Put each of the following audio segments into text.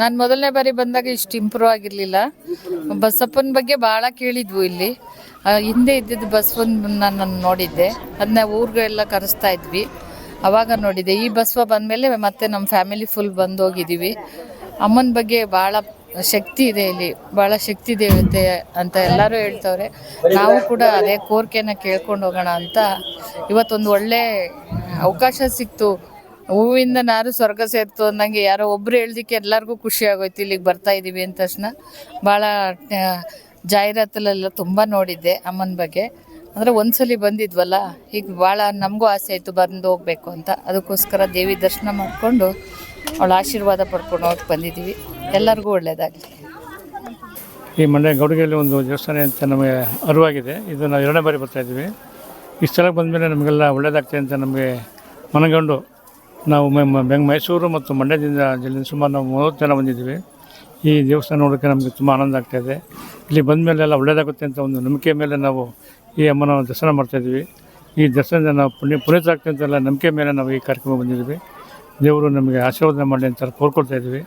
ನಾನು ಮೊದಲನೇ ಬಾರಿ ಬಂದಾಗ ಇಷ್ಟು ಇಂಪ್ರೂವ್ ಆಗಿರಲಿಲ್ಲ. ಬಸಪ್ಪನ ಬಗ್ಗೆ ಭಾಳ ಕೇಳಿದ್ವು ಇಲ್ಲಿ. ಹಿಂದೆ ಇದ್ದಿದ್ದು ಬಸವನ ನಾನು ನೋಡಿದ್ದೆ. ಅದನ್ನ ಊರುಗಳೆಲ್ಲ ಕರೆಸ್ತಾ ಇದ್ವಿ. ಅವಾಗ ನೋಡಿದ್ದೆ ಈ ಬಸವ ಬಂದಮೇಲೆ ಮತ್ತೆ ನಮ್ಮ ಫ್ಯಾಮಿಲಿ ಫುಲ್ ಬಂದು ಹೋಗಿದ್ದೀವಿ ಅಮ್ಮನ ಬಗ್ಗೆ ಭಾಳ ಶಕ್ತಿ ಇದೆ ಇಲ್ಲಿ. ಭಾಳ ಶಕ್ತಿ ದೇವತೆ ಅಂತ ಎಲ್ಲರೂ ಹೇಳ್ತವ್ರೆ. ನಾವು ಕೂಡ ಅದೇ ಕೋರಿಕೆನ ಕೇಳ್ಕೊಂಡು ಹೋಗೋಣ ಅಂತ ಇವತ್ತೊಂದು ಒಳ್ಳೆ ಅವಕಾಶ ಸಿಕ್ತು. ಹೂವಿಂದ ನಾರು ಸ್ವರ್ಗ ಸೇರ್ತು ಅಂದಂಗೆ ಯಾರೋ ಒಬ್ರು ಹೇಳ್ದಿಕ್ಕೆ ಎಲ್ಲರಿಗೂ ಖುಷಿ ಆಗೋಯ್ತು. ಇಲ್ಲಿಗೆ ಬರ್ತಾ ಇದ್ದೀವಿ ಅಂದ ತಕ್ಷಣ ಭಾಳ ಜಾಹೀರಾತಲ್ಲೆಲ್ಲ ತುಂಬ ನೋಡಿದ್ದೆ ಅಮ್ಮನ ಬಗ್ಗೆ. ಅಂದರೆ ಒಂದ್ಸಲಿ ಬಂದಿದ್ವಲ್ಲ ಈಗ ಭಾಳ ನಮಗೂ ಆಸೆ ಆಯಿತು ಬಂದು ಹೋಗ್ಬೇಕು ಅಂತ. ಅದಕ್ಕೋಸ್ಕರ ದೇವಿ ದರ್ಶನ ಮಾಡಿಕೊಂಡು ಅವಳ ಆಶೀರ್ವಾದ ಪಡ್ಕೊಂಡು ಹೋಗಿ ಬಂದಿದ್ದೀವಿ ಎಲ್ಲರಿಗೂ ಒಳ್ಳೆಯದಾಗಲಿ ಈ ಮಂಡ್ಯ ಗೌಡಿಗೆಯಲ್ಲಿ ಒಂದು ದೇವಸ್ಥಾನ ಅಂತ ನಮಗೆ ಅರಿವಾಗಿದೆ. ಇದು ನಾವು ಎರಡನೇ ಬಾರಿ ಬರ್ತಾಯಿದ್ದೀವಿ ಈ ಸ್ಥಳಕ್ಕೆ ಬಂದಮೇಲೆ ನಮಗೆಲ್ಲ ಒಳ್ಳೆಯದಾಗ್ತದೆ ಅಂತ ನಮಗೆ ಮನಗಂಡು ನಾವು ಬೆಂಗ್ ಮೈಸೂರು ಮತ್ತು ಮಂಡ್ಯದಿಂದ ಜಿಲ್ಲೆಯಿಂದ ಸುಮಾರು ನಾವು ಮೂವತ್ತು ಜನ ಬಂದಿದ್ದೀವಿ. ಈ ದೇವಸ್ಥಾನ ನೋಡೋಕ್ಕೆ ನಮಗೆ ತುಂಬ ಆನಂದ ಆಗ್ತಾಯಿದೆ ಇಲ್ಲಿ ಬಂದ ಮೇಲೆ ಎಲ್ಲ ಒಳ್ಳೆಯದಾಗುತ್ತೆ ಅಂತ ಒಂದು ನಂಬಿಕೆ ಮೇಲೆ ನಾವು ಈ ಅಮ್ಮನ ದರ್ಶನ ಮಾಡ್ತಾಯಿದ್ದೀವಿ ಈ ದರ್ಶನದಿಂದ ನಾವು ಪುಣ್ಯ ಪುನೀತರಾಗ್ತದೆ ಅಂತೆಲ್ಲ ನಂಬಿಕೆ ಮೇಲೆ ನಾವು ಈ ಕಾರ್ಯಕ್ರಮ ಬಂದಿದ್ದೀವಿ. ದೇವರು ನಮಗೆ ಆಶೀರ್ವಾದ ಮಾಡಲಿ ಅಂತ ಕೋರ್ಕೊಳ್ತಾ ಇದ್ದೀವಿ.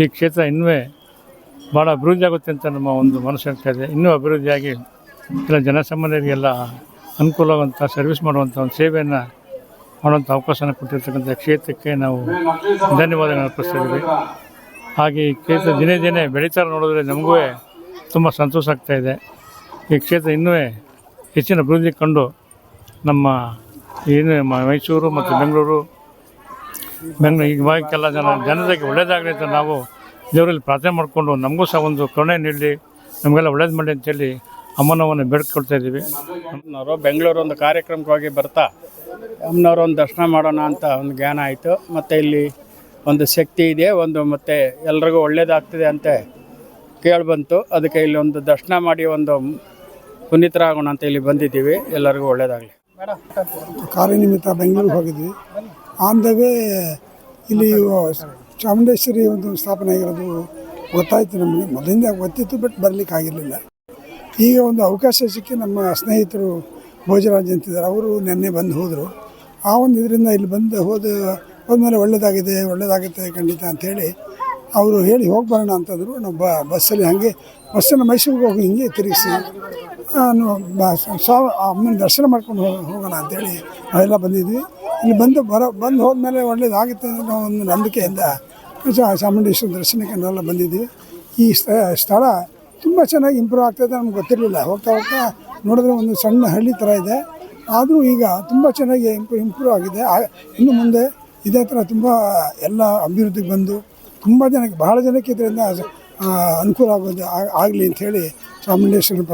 ಈ ಕ್ಷೇತ್ರ ಇನ್ನೂ ಭಾಳ ಅಭಿವೃದ್ಧಿ ಆಗುತ್ತೆ ಅಂತ ನಮ್ಮ ಒಂದು ಮನಸ್ಸು ಆಗ್ತಾ ಇದೆ. ಇನ್ನೂ ಅಭಿವೃದ್ಧಿಯಾಗಿ ಎಲ್ಲ ಜನಸಾಮಾನ್ಯರಿಗೆಲ್ಲ ಅನುಕೂಲ ಸರ್ವಿಸ್ ಮಾಡುವಂಥ ಒಂದು ಸೇವೆಯನ್ನು ಮಾಡುವಂಥ ಅವಕಾಶನ ಕೊಟ್ಟಿರ್ತಕ್ಕಂಥ ಕ್ಷೇತ್ರಕ್ಕೆ ನಾವು ಧನ್ಯವಾದಗಳನ್ನು ಅರ್ಪಿಸ್ತಿದ್ದೀವಿ ಹಾಗೆ ಈ ಕ್ಷೇತ್ರ ದಿನೇ ದಿನೇ ಬೆಳೀತಾರೆ ನೋಡಿದ್ರೆ ನಮಗೂ ತುಂಬ ಸಂತೋಷ ಆಗ್ತಾ ಇದೆ. ಈ ಕ್ಷೇತ್ರ ಇನ್ನೂ ಹೆಚ್ಚಿನ ಅಭಿವೃದ್ಧಿ ಕಂಡು ನಮ್ಮ ಏನು ಮೈಸೂರು ಮತ್ತು ಬೆಂಗಳೂರು ಬೆಂಗಳೂರು ಇವಾಗೆಲ್ಲ ಜನ ಜನರಿಗೆ ಒಳ್ಳೆಯದಾಗಲಿ ಅಂತ ನಾವು ದೇವರಲ್ಲಿ ಪ್ರಾರ್ಥನೆ ಮಾಡಿಕೊಂಡು ನಮಗೂ ಸಹ ಒಂದು ಕರುಣೆ ನೀಡಲಿ, ನಮಗೆಲ್ಲ ಒಳ್ಳೇದು ಮಾಡಿ ಅಂತೇಳಿ ಅಮ್ಮನವನ್ನು ಬೇಡ್ಕೊಳ್ತಾ ಇದ್ದೀವಿ. ನಾವು ಬೆಂಗಳೂರು ಒಂದು ಕಾರ್ಯಕ್ರಮಕ್ಕಾಗಿ ಬರ್ತಾ ಅಮ್ಮನವ್ರ ಒಂದು ದರ್ಶನ ಮಾಡೋಣ ಅಂತ ಒಂದು ಜ್ಞಾನ ಆಯಿತು. ಮತ್ತು ಇಲ್ಲಿ ಒಂದು ಶಕ್ತಿ ಇದೆ ಒಂದು ಮತ್ತು ಎಲ್ರಿಗೂ ಒಳ್ಳೇದಾಗ್ತಿದೆ ಅಂತ ಕೇಳಿ ಬಂತು ಅದಕ್ಕೆ ಇಲ್ಲಿ ಒಂದು ದರ್ಶನ ಮಾಡಿ ಒಂದು ಪುನೀತರಾಗೋಣ ಅಂತ ಇಲ್ಲಿ ಬಂದಿದ್ದೀವಿ. ಎಲ್ಲರಿಗೂ ಒಳ್ಳೇದಾಗಲಿ. ಕಾರ್ಯನಿಮಿತ್ತ ಬೆಂಗಳೂರಿಗೆ ಹೋಗಿದ್ವಿ. ಆನ್ ದ ವೇ ಇಲ್ಲಿ ಚಾಮುಂಡೇಶ್ವರಿ ಒಂದು ಸ್ಥಾಪನೆ ಆಗಿರೋದು ಗೊತ್ತಾಯಿತು ನಮಗೆ. ಮೊದಲಿಂದ ಗೊತ್ತಿತ್ತು ಬಟ್ ಬರಲಿಕ್ಕೆ ಆಗಿರಲಿಲ್ಲ ಈಗ ಒಂದು ಅವಕಾಶ ಸಿಕ್ಕಿ ನಮ್ಮ ಸ್ನೇಹಿತರು ಭೋಜರಾಜ್ ಅಂತಿದ್ದಾರೆ. ಅವರು ನಿನ್ನೆ ಬಂದು ಹೋದರು. ಆ ಒಂದು ಇದರಿಂದ ಇಲ್ಲಿ ಬಂದು ಹೋದ, ಹೋದ್ಮೇಲೆ ಒಳ್ಳೆಯದಾಗಿದೆ ಒಳ್ಳೆಯದಾಗುತ್ತೆ ಖಂಡಿತ ಅಂಥೇಳಿ ಅವರು ಹೇಳಿ ಹೋಗಿ ಬರೋಣ ಅಂತಂದರು. ನಾವು ಬ, ಬಸ್ಸಲ್ಲಿ ಹಾಗೆ, ಬಸ್ಸನ್ನು ಮೈಸೂರಿಗೆ ಹೋಗಿ ಹಿಂಗೆ ತಿರುಗಿಸಿ ಸ್ವ ಅಮ್ಮನ ದರ್ಶನ ಮಾಡ್ಕೊಂಡು ಹೋಗಿ ಹೋಗೋಣ ಅಂತೇಳಿ ನಾವೆಲ್ಲ ಬಂದಿದ್ವಿ. ಇಲ್ಲಿ ಬಂದು ಬರೋ, ಬಂದು ಹೋದ್ಮೇಲೆ ಒಳ್ಳೇದಾಗುತ್ತೆ ಅನ್ನೋ ಒಂದು ನಂಬಿಕೆಯಿಂದ ಚಾಮುಂಡೇಶ್ವರ ದರ್ಶನಕ್ಕೆ ನಾವೆಲ್ಲ ಬಂದಿದ್ವಿ. ಈ ಸ್ಥ- ಸ್ಥಳ ತುಂಬ ಚೆನ್ನಾಗಿ ಇಂಪ್ರೂವ್ ಆಗ್ತದೆ ನಮ್ಗೆ ಗೊತ್ತಿರಲಿಲ್ಲ. ಹೋಗ್ತಾ ಹೋಗ್ತಾ ನೋಡಿದ್ರೆ ಒಂದು ಸಣ್ಣ ಹಳ್ಳಿ ಥರ ಇದೆ. ಆದರೂ ಈಗ ತುಂಬ ಚೆನ್ನಾಗಿ ಇಂಪ್ರೂವ್ ಇಂಪ್ರೂವ್ ಆಗಿದೆ. ಇನ್ನು ಮುಂದೆ ಇದೇ ಥರ ತುಂಬ ಎಲ್ಲ ಅಭಿವೃದ್ಧಿಗೆ ಬಂದು ತುಂಬ ಜನಕ್ಕೆ, ಬಹಳ ಜನಕ್ಕೆ ಇದರಿಂದ ಅನುಕೂಲ ಆಗೋದು ಆಗಲಿ ಅಂಥೇಳಿ ಚಾಮುಂಡೇಶ್ವರಿ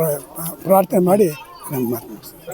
ಪ್ರಾರ್ಥನೆ ಮಾಡಿ ನಮ್ಮ ಮಾತು ಮುಗಿಸ್ತೀನಿ.